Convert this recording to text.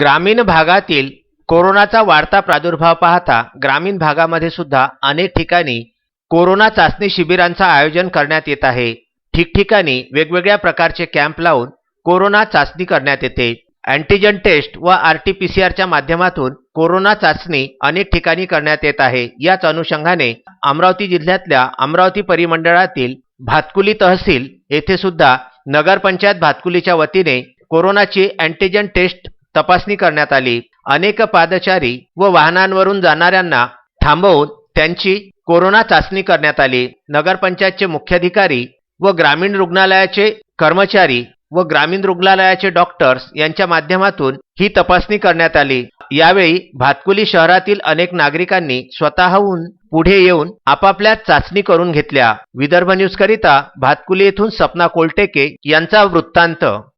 ग्रामीण भागातील कोरोनाचा वाढता प्रादुर्भाव पाहता ग्रामीण भागामध्ये सुद्धा अनेक ठिकाणी कोरोना चाचणी शिबिरांचं आयोजन करण्यात येत आहे. ठिकठिकाणी वेगवेगळ्या प्रकारचे कॅम्प लावून कोरोना चाचणी करण्यात येते. अँटीजन टेस्ट व आर टी पी सी आरच्या माध्यमातून कोरोना चाचणी अनेक ठिकाणी करण्यात येत आहे. याच अनुषंगाने अमरावती जिल्ह्यातल्या अमरावती परिमंडळातील भातकुली तहसील येथे सुद्धा नगरपंचायत भातकुलीच्या वतीने कोरोनाची अँटीजन टेस्ट तपासणी करण्यात आली. अनेक पादचारी व वाहनांवरून जाणाऱ्यांना थांबवून त्यांची कोरोना चाचणी करण्यात आली. नगरपंचायतचे मुख्याधिकारी व ग्रामीण रुग्णालयाचे कर्मचारी व ग्रामीण रुग्णालयाचे डॉक्टर्स यांच्या माध्यमातून ही तपासणी करण्यात आली. यावेळी भातकुली शहरातील अनेक नागरिकांनी स्वतःहून पुढे येऊन आपापल्या चाचणी करून घेतल्या. विदर्भ न्यूज करिता भातकुली येथून सपना कोलटेके यांचा वृत्तांत.